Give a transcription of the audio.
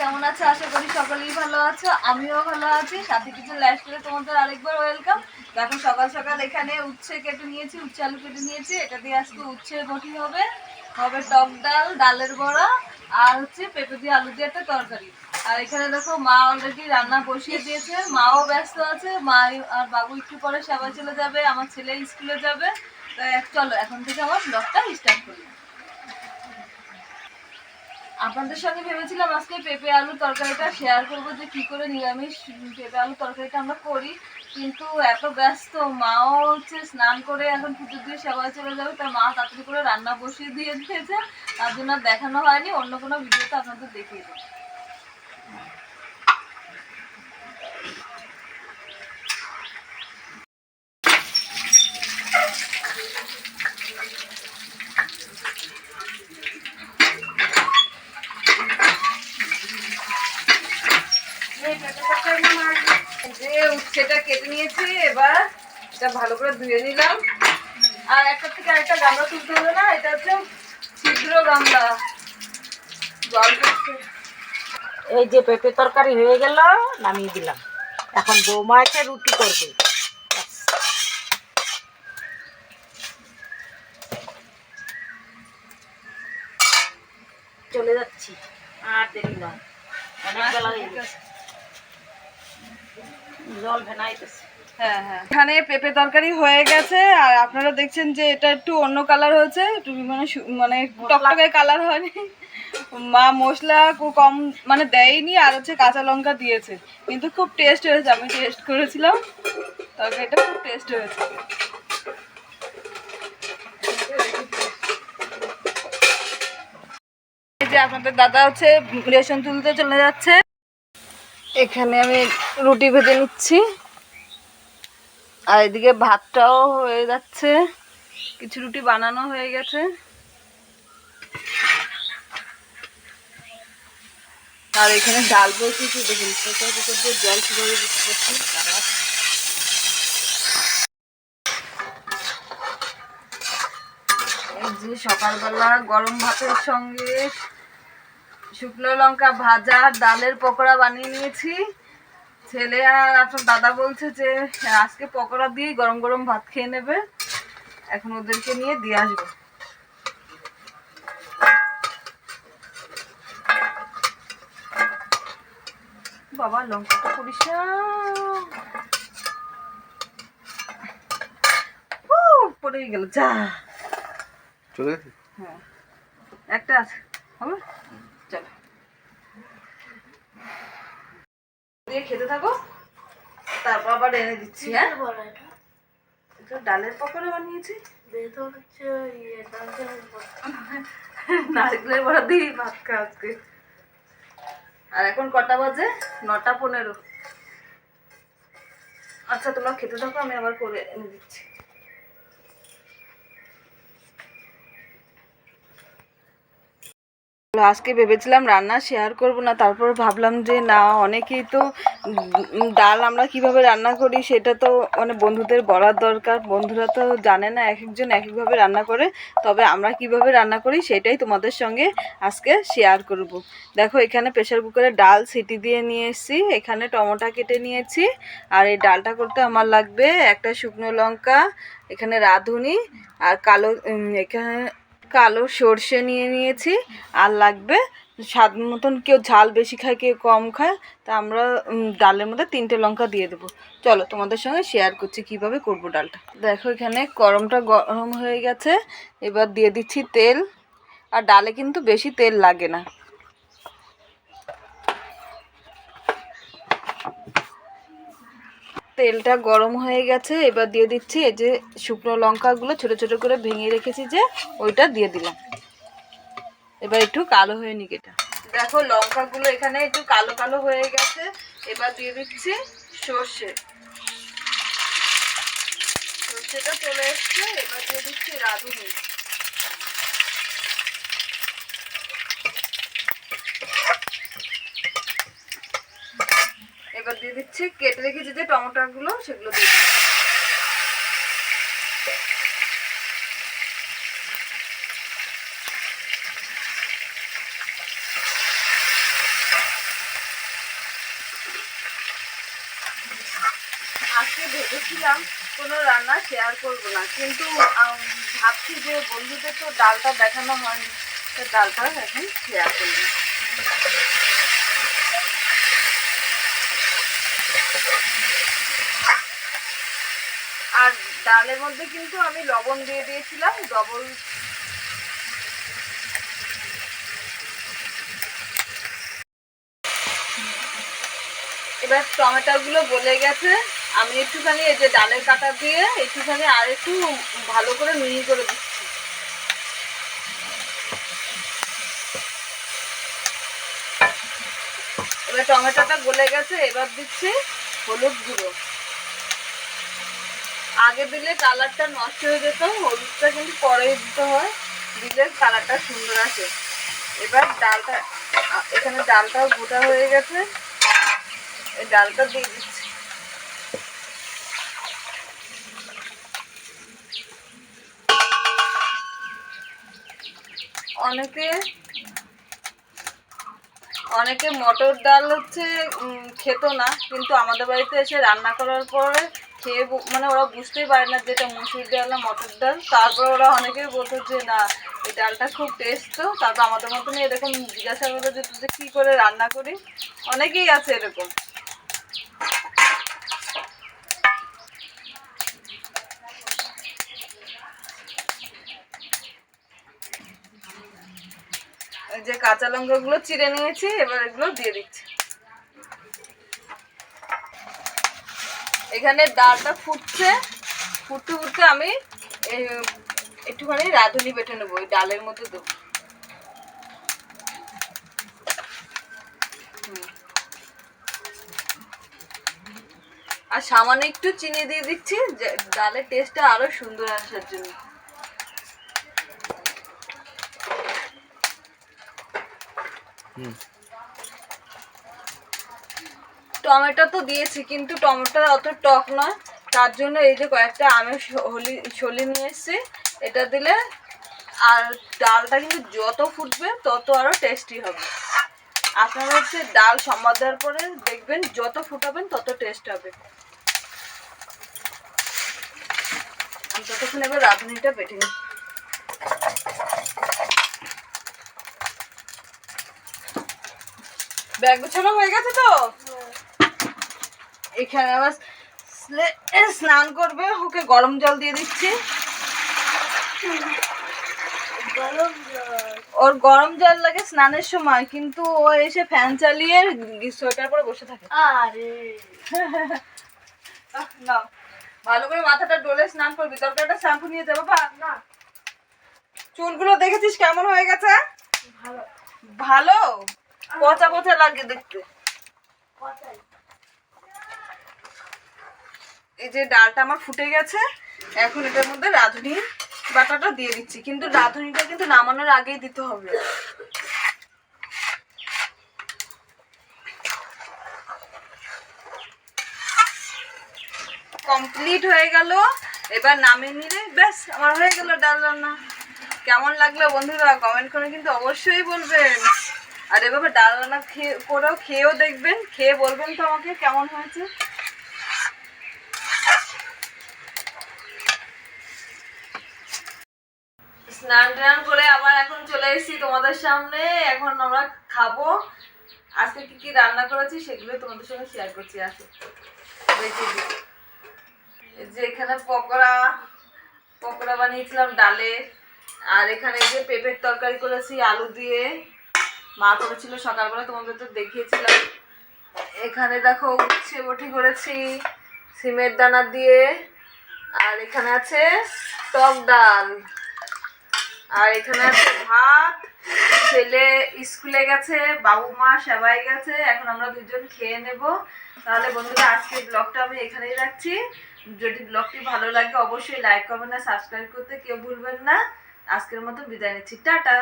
কেমন আছো? আশা করি সকলেই ভালো আছো, আমিও ভালো আছি। সাথে কিছু লাইফস্টাইলে তোমাদের আরেকবার ওয়েলকাম দেখো, সকাল সকাল এখানে উচ্ছে কেটে নিয়েছি, উচ্ছে আলু কেটে নিয়েছি। এটা দিয়ে আজকে উচ্ছে বটি হবে। হবে টক ডাল, ডালের বড়া, আর হচ্ছে পেঁপে দিয়ে আলু দিয়ে একটা তরকারি। আর এখানে দেখো, মা অলরেডি রান্না বসিয়ে দিয়েছে। মাও ব্যস্ত আছে। মা আর বাবু একটু পরে সবাই চলে যাবে। আমার ছেলে স্কুলে যাবে। তো চলো, এখন থেকে আমার ব্লগটা স্টার্ট করি। আপনাদের সঙ্গে ভেবেছিলাম আজকে পেঁপে আলু তরকারিটা শেয়ার করব যে কি করে নিরামিষ পেঁপে আলু তরকারিটা আমরা করি। কিন্তু এত ব্যস্ত, মাও হচ্ছে স্নান করে এখন পুজো দিয়ে সবাই চলে যাবে তার মা তাড়াতাড়ি করে রান্না বসিয়ে দিয়ে দিয়েছে। তার জন্য দেখানো হয়নি, অন্য কোনো ভিডিওতে আপনাদের দেখিয়ে দেবো যে উচ্ছেটা কেটে নিয়েছি এবার এটা ভালো করে ধুয়ে নিলাম। আর একটা থেকে আরেকটা গামলা তুলতে হবে না, এটা হচ্ছে ছিদ্র গামলা। জল এই যে পেঁপে তরকারি হয়ে গেল, নামিয়ে দিলাম। এখন বৌমা এসে রুটি করবে। চলে যাচ্ছি। আর জল ভেনাইতেছে এখানে পেঁপে তরকারি হয়ে গেছে, আর আপনারা দেখছেন যে এটা একটু অন্য কালার হয়েছে, একটু মানে মানে টকটকে কালার হয়নি। মা মশলা খুব কম মানে দেয়নি, আর হচ্ছে কাঁচা লঙ্কা দিয়েছে। কিন্তু খুব টেস্ট হয়েছে, আমি টেস্ট করেছিলাম। তরকারিটা খুব টেস্ট হয়েছে। যে আপনাদের দাদা হচ্ছে রেশন তুলতে চলে যাচ্ছে। এখানে আমি রুটি ভেজে নিচ্ছি। আর এদিকে ভাতটাও হয়ে যাচ্ছে। কিছু রুটি বানানো হয়ে গেছে। আর এখানে ডাল বসিয়েছি দেখুন দিয়ে জল কীভাবে দিতে পারছি যে সকালবেলা গরম ভাতের সঙ্গে শুকনো লঙ্কা ভাজা, ডালের পকোড়া বানিয়ে নিয়েছি। ছেলে আর আপনার দাদা বলছে যে আজকে পকোড়া দিয়ে গরম গরম ভাত খেয়ে নেবে। এখন ওদেরকে নিয়ে দিয়ে আসব। বাবা লঙ্কাটা করিস না পড়ে গেল যা। চলে হ্যাঁ। একটা আছে হবে? চলো। দিয়ে খেতে থাকো। তারপর আবার এনে দিচ্ছি হ্যাঁ? এটা। ডালের পকোড়া বানিয়েছি। নারকেলের বড়া দিয়ে ভাত খা আজকে। আর এখন কটা বাজে? নটা পনেরো। আচ্ছা তোমরা খেতে থাকো আমি আবার করে এনে দিচ্ছি। আজকে ভেবেছিলাম রান্না শেয়ার করব না, তারপর ভাবলাম যে না, অনেকেই তো ডাল আমরা কীভাবে রান্না করি সেটা তো মানে বন্ধুদের বলার দরকার। বন্ধুরা তো জানে না এক একজন এক একভাবে রান্না করে, তবে আমরা কীভাবে রান্না করি সেটাই তোমাদের সঙ্গে আজকে শেয়ার করব। দেখো, এখানে প্রেশার কুকারে ডাল সিটি দিয়ে নিয়ে এসেছি, এখানে টমেটো কেটে নিয়েছি, আর এই ডালটা করতে আমার লাগবে একটা শুকনো লঙ্কা, এখানে রাঁধুনি, আর কালো এখানে কালো সর্ষে নিয়ে নিয়েছি। আর লাগবে স্বাদ মতন কেউ ঝাল বেশি খায়, কেউ কম খায়, তা আমরা ডালের মধ্যে তিনটে লঙ্কা দিয়ে দেবো। চলো তোমাদের সঙ্গে শেয়ার করছি কীভাবে করব ডালটা। দেখো এখানে গরমটা গরম হয়ে গেছে, এবার দিয়ে দিচ্ছি তেল। আর ডালে কিন্তু বেশি তেল লাগে না। তেলটা গরম হয়ে গেছে, এবার দিয়ে দিচ্ছি এই যে শুকনো লঙ্কাগুলো ছোট ছোট করে ভেঙে রেখেছি যে ওইটা দিয়ে দিলাম। এবার একটু কালো হয়ে নিক এটা। দেখো লঙ্কাগুলো এখানে একটু কালো কালো হয়ে গেছে, এবার দিয়ে দিচ্ছি সর্ষে। সর্ষেটা চলে এসছে, এবার দিয়ে দিচ্ছি রাঁধুনি। দিচ্ছে, কেটে রেখেছি যে টমেটোগুলো, সেগুলো আজকে ভেবেছিলাম কোনো রান্না শেয়ার করব না, কিন্তু ভাবছি যে বন্ধুদের তো ডালটা দেখানো হয়নি ডালটা এখন শেয়ার করব। আর ডালের মধ্যে কিন্তু আমি লবণ দিয়ে দিয়েছিলাম ডবল এবার টমেটোগুলো গলে গেছে। আমি একটুখানি এই যে ডালের কাটা দিয়ে একটুখানি আর একটু ভালো করে মিহি করে দিচ্ছি। এবার টমেটোটা গলে গেছে, এবার দিচ্ছি হলুদ গুঁড়ো। আগে দিলে কালারটা নষ্ট হয়ে যেত, হলুদটা কিন্তু পরে দিতে হয়। দিলে কালারটা সুন্দর আসে। এবার ডালটা, এখানে ডালটাও গোটা হয়ে গেছে। এই ডালটা দিয়ে দিচ্ছি। অনেকে অনেকে মটর ডাল হচ্ছে খেত না, কিন্তু আমাদের বাড়িতে এসে রান্না করার পরে খেয়ে মানে ওরা বুঝতেই পারে না যে এটা মুসুর ডাল না মটর ডাল। তারপর ওরা অনেকেই বলতো যে, না, এই ডালটা খুব টেস্ট তো। তারপর আমাদের মতনই এরকম জিজ্ঞাসা করে যে, তুই কী করে রান্না করি? অনেকেই আছে এরকম। যে কাঁচা লঙ্কাগুলো চিড়ে নিয়েছি, এবার এগুলো দিয়ে দিচ্ছি। এখানে ডালটা ফুটছে। ফুটতে ফুটতে আমি একটুখানি রাঁধুনি বেটে নেব, ওই ডালের মধ্যে দেবো। আর সামান্য একটু চিনি দিয়ে দিচ্ছি ডালের টেস্টটা আরও সুন্দর আসার জন্য। হুম। টমেটো তো দিয়েছি, কিন্তু টমেটো অত টক নয়। তার জন্য এই যে কয়েকটা আমের শ- হলি সলি নিয়ে এসেছি। এটা দিলে আর ডালটা কিন্তু যত ফুটবে তত আরও টেস্টি হবে। আপনারা হচ্ছে ডাল সম্বাদ দেওয়ার পরে দেখবেন যত ফুটাবেন তত টেস্ট হবে। আমি ততক্ষণ এবার রাঁধুনিটা বেটে নিই। ব্যাগ গোছানো হয়ে গেছে তো? এখানে আবার স্নান করবে। ওকে গরম জল দিয়ে দিচ্ছি। ওর গরম জল লাগে স্নানের সময় কিন্তু ও এসে ফ্যান চালিয়ে সোয়েটার পরে বসে থাকে। আরে। নাও ভালো করে মাথাটা ডলে স্নান করবি। দরকার একটা শ্যাম্পু নিয়ে যাব বা না। চুলগুলো দেখেছিস কেমন হয়ে গেছে? ভালো। ভালো? পচা পচা লাগে দেখতে। এই যে ডালটা আমার ফুটে গেছে, এখন এটার মধ্যে রাঁধুনি বাটাটা দিয়ে দিচ্ছি। কিন্তু রাঁধুনিটা কিন্তু নামানোর আগেই দিতে হবে। কমপ্লিট হয়ে গেল। এবার নামিয়ে নিলে ব্যাস, আমার হয়ে গেল ডাল রান্না। কেমন লাগল বন্ধুরা? কমেন্ট করে কিন্তু অবশ্যই বলবেন। আর এভাবে ডাল রান্না খেয়ে, করেও খেয়েও দেখবেন, খেয়ে বলবেন তো আমাকে কেমন হয়েছে। স্নান টান করে আবার এখন চলে এসেছি তোমাদের সামনে। এখন আমরা খাব। আজকে কি কি রান্না করেছি সেগুলো তোমাদের সঙ্গে শেয়ার করছি, আসো। যে এখানে পকোড়া পকোড়া বানিয়েছিলাম ডালে। আর এখানে যে পেঁপের তরকারি করেছি, আলু দিয়ে। মা করেছিল সকালবেলা, তোমাদের তো দেখিয়েছিলাম। এখানে দেখো উচ্ছে বটি করেছি, সিমের দানা দিয়ে। আর এখানে আছে টক ডাল। আর এখানে আছে ভাত, ছেলে স্কুলে গেছে বাবু মা সবাই গেছে, এখন আমরা দুজন খেয়ে নেব। তাহলে বন্ধুরা, আজকের ব্লগটা আমি এখানেই রাখছি। যদি ব্লগটি ভালো লাগে, অবশ্যই লাইক করবেন না সাবস্ক্রাইব করতে কেউ ভুলবেন না। আজকের মতো বিদায় নিচ্ছি। টাটা!